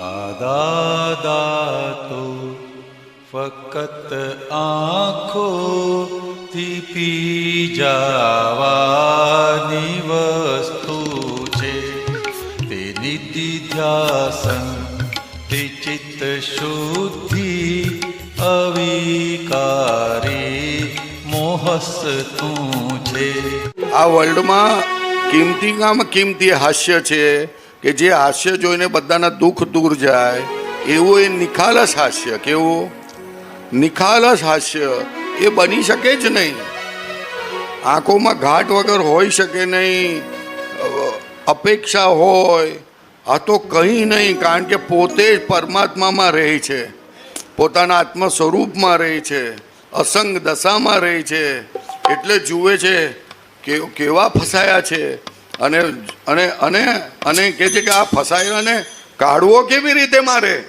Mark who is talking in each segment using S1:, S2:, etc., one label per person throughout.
S1: આદા તો ફક્ત આંખોથી પી જવાની વસ્તુ છે તે નિધિ ધ્યાસન તે ચિત્ત શુદ્ધિ અવિકારી મોહસ તું છે
S2: આ વર્લ્ડમાં કિંમતી કામ કિંમતી હાસ્ય છે. કે જે હાસ્ય જોઈને બધાના દુઃખ દૂર જાય, એવું એ નિખાલસ હાસ્ય, કેવું? નિખાલસ હાસ્ય એ બની શકે જ નહીં. આંખોમાં ઘાટ વગર હોઈ શકે નહીં, અપેક્ષા હોય, આ તો કંઈ નહીં, કારણ કે પોતે જ પરમાત્મામાં રહે છે. પોતાના આત્મ સ્વરૂપમાં રહે છે, અસંગ દશામાં રહે છે. એટલે જુએ છે કે કેવા ફસાયા છે. અને અને અને અને કહે છે કે આ ફસાયેલાને કાઢવો કેવી રીતે મારે?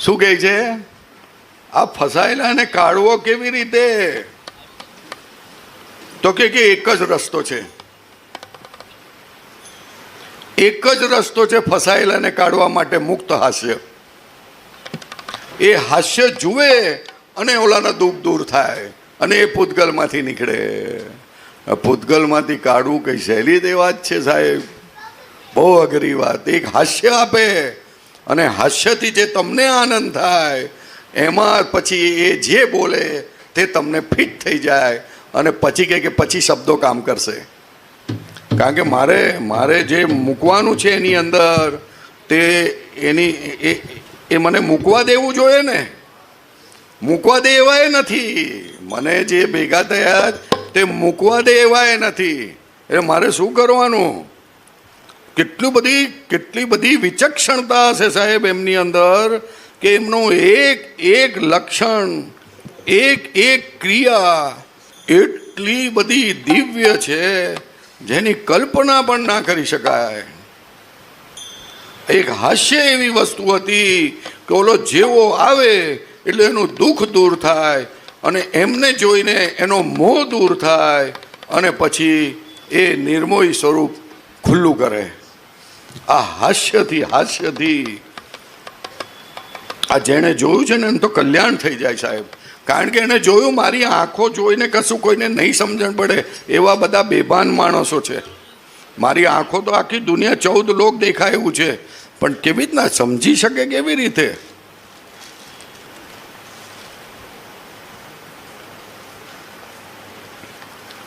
S2: શું કહે છે? આ ફસાયેલાને કાઢવો કેવી રીતે? તો કે કે એક જ રસ્તો છે. એક જ રસ્તો છે ફસાયેલાને કાઢવા માટે મુક્ત હાસ્ય. એ હાસ્ય જુએ અને ઓલાના દુઃખ દૂર થાય અને એ પૂતગલમાંથી નીકળે. આ પૂતગલમાંથી કાઢવું કઈ સહેલી તે વાત છે સાહેબ? બહુ અઘરી વાત. એક હાસ્ય આપે અને હાસ્યથી જે તમને આનંદ થાય, એમાં પછી એ જે બોલે તે તમને ફિટ થઈ જાય અને પછી કહે કે પછી શબ્દો કામ કરશે. કારણ કે મારે મારે જે મૂકવાનું છે એની અંદર તે એની, એ એ મને મૂકવા દેવું જોઈએ ને. મૂકવા દે એવાય નથી. મને જે ભેગા થયા તે મૂકવા દે એવાય નથી. એટલે મારે શું કરવાનું? કેટલું બધી, કેટલી બધી વિચક્ષણતા હશે સાહેબ એમની અંદર કે એમનું એક એક લક્ષણ, એક એક ક્રિયા એટલી બધી દિવ્ય છે જેની કલ્પના પણ ના કરી શકાય. એક હાસ્ય એવી વસ્તુ હતી કે ઓલો જેવો આવે એટલે એનું દુઃખ દૂર થાય. અને એમને જોઈને એનો મોહ દૂર થાય અને પછી એ નિર્મોહી સ્વરૂપ ખુલ્લું કરે. આ હાસ્યથી હાસ્યથી. આ જેણે જોયું છે ને, એને તો કલ્યાણ થઈ જાય સાહેબ. કારણ કે એણે જોયું, મારી આંખો જોઈને કશું કોઈને નહીં સમજણ પડે એવા બધા બેભાન માણસો છે. મારી આંખો તો આખી દુનિયા ચૌદ લોક દેખાય એવું છે. પણ કેવી રીતના સમજી શકે, કેવી રીતે?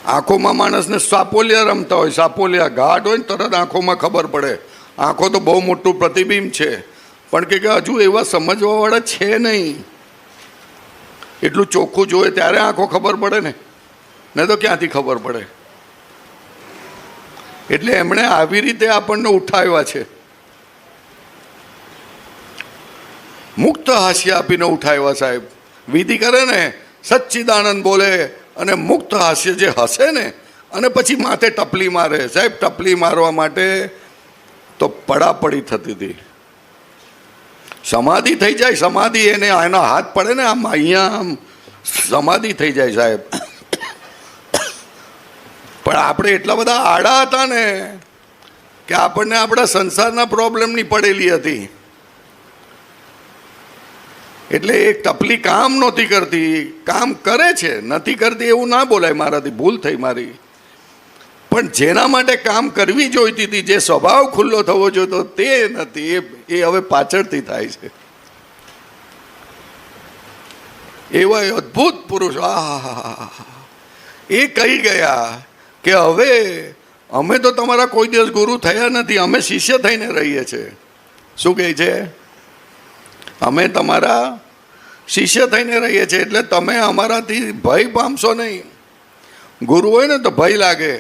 S2: આંખોમાં માણસને સાપોલિયા રમતા હોય, સાપોલિયા ઘાટ હોય ને તરત આંખોમાં ખબર પડે. આંખો તો બહુ મોટું પ્રતિબિંબ છે. પણ કે હજુ એવા સમજવાવાળા છે નહીં. એટલું ચોખ્ખું જોઈએ ત્યારે આંખો ખબર પડે ને. ને તો ક્યાંથી ખબર પડે? એટલે એમણે આવી રીતે આપણને ઉઠાવ્યા છે. મુક્ત હાસ્ય આપીને ઉઠાવ્યા સાહેબ. વિધિ કરે ને, સચ્ચિદાનંદ બોલે અને મુક્ત હાસ્ય જે હશે ને, અને પછી માથે ટપલી મારે. સાહેબ, ટપલી મારવા માટે તો પડાપડી થતી હતી. સમાધિ થઈ જાય, સમાધિ એને એનો હાથ પડે ને, આમ અહીંયા આમ સમાધિ થઈ જાય સાહેબ. પણ આપણે એટલા બધા આડા હતા ને, કે આપણને આપણા સંસારના પ્રોબ્લેમની પડેલી હતી. એટલે એ ટપલી કામ નહોતી કરતી. કામ કરે છે, નથી કરતી એવું ના બોલાય મારાથી, ભૂલ થઈ મારી. પણ જેના માટે કામ કરવી જોઈતી હતી, જે સ્વભાવ ખુલ્લો થવો જોઈતો તે નથી. એ એ હવે પાછળથી થાય છે. એવા અદ્ભુત પુરુષ, આ એ કહી ગયા કે હવે અમે તો તમારા કોઈ દિવસ ગુરુ થયા નથી, અમે શિષ્ય થઈને રહીએ છીએ. શું કહે છે? અમે તમારા શિષ્ય થઈને રહીએ છીએ એટલે તમે અમારાથી ભય પામશો નહીં. ગુરુ હોય ને તો ભય લાગે.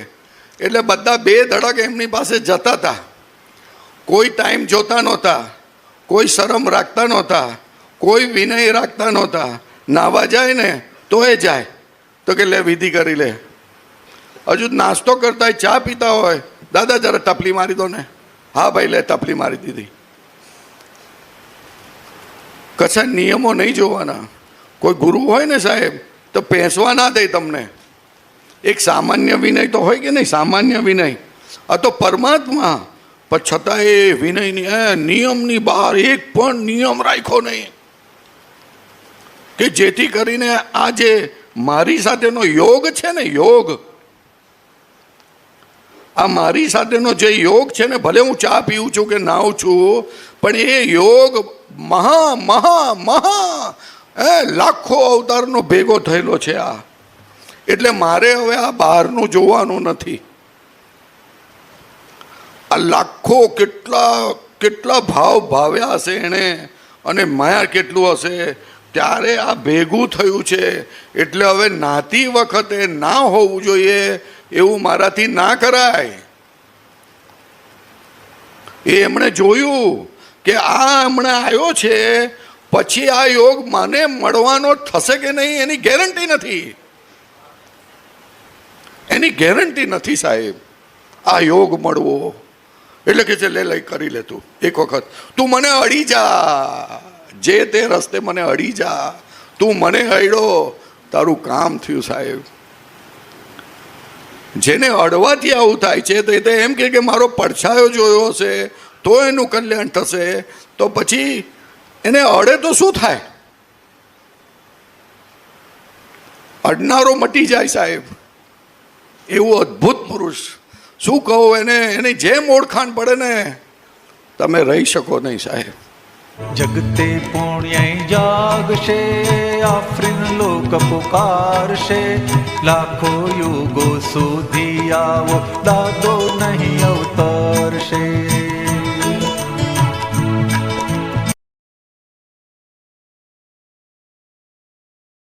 S2: એટલે બધા બે ધડક એમની પાસે જતા હતા. કોઈ ટાઈમ જોતા નહોતા. કોઈ શરમ રાખતા નહોતા. કોઈ વિનય રાખતા નહોતા. નાવા જાય ને તો એ જાય. તો કે લે વિધિ કરી લે. હજુ નાસ્તો કરતા હોય, ચા પીતા હોય. દાદા જરા ટપલી મારી દો ને. હા ભાઈ, લે ટપલી મારી દીધી. કશા નિયમો નહીં જોવાના. કોઈ ગુરુ હોય ને સાહેબ, તો પેસવા ના દે તમને. એક સામાન્ય વિનય તો હોય કે નહીં? સામાન્ય વિનય. આ તો પરમાત્મા. પણ છતાં એ વિનયની નિયમની બહાર એક પણ નિયમ રાખ્યો નહીં. કે જેથી કરીને આ જે મારી સાથેનો યોગ છે ને, યોગ આ મારી સાથેનો જે યોગ છે ને, ભલે હું ચા પીઉં છું કે નાઉં છું, પણ એ યોગ મહા મહા મહા, એ લાખો અવતારનો ભેગો થયેલો છે આ. એટલે મારે હવે આ બહારનું જોવાનું નથી. આ લાખો કેટલા કેટલા ભાવ ભાવ્યા હશે એણે અને માયા કેટલું હશે? ત્યારે આ ભેગું થયું છે. એટલે હવે નાતી વખતે ના હોવું જોઈએ. એવું મારાથી ના કરાય. એ એમણે જોયું કે આ હમણાં આવ્યો છે, પછી આ યોગ મને મળવાનો થશે કે નહીં એની ગેરંટી નથી. એની ગેરંટી નથી સાહેબ. આ યોગ મળવો. એટલે કે છે, લે લઈ કરી લે તું. એક વખત, તું મને અડી જા. જે તે રસ્તે મને અડી જા. તું મને અડ્યો તારું કામ થયું સાહેબ. જેને અડવાથી આવું થાય છે, તો એ તો એમ કે મારો પડછાયો જોયો હશે, તો એનું કલ્યાણ થશે, તો પછી એને અડે તો શું થાય? અડનારો મટી જાય સાહેબ. એવું અદ્ભુત પુરુષ. શું કહો એને? એની જેમ ઓળખાણ પડે ને, તમે રહી શકો નહીં સાહેબ.
S1: જગતે પુણ્ય જાગશે. આફરીન લોક પુકારશે. લાખો યુગો સુધી આવો દાદો નહીં અવતરશે.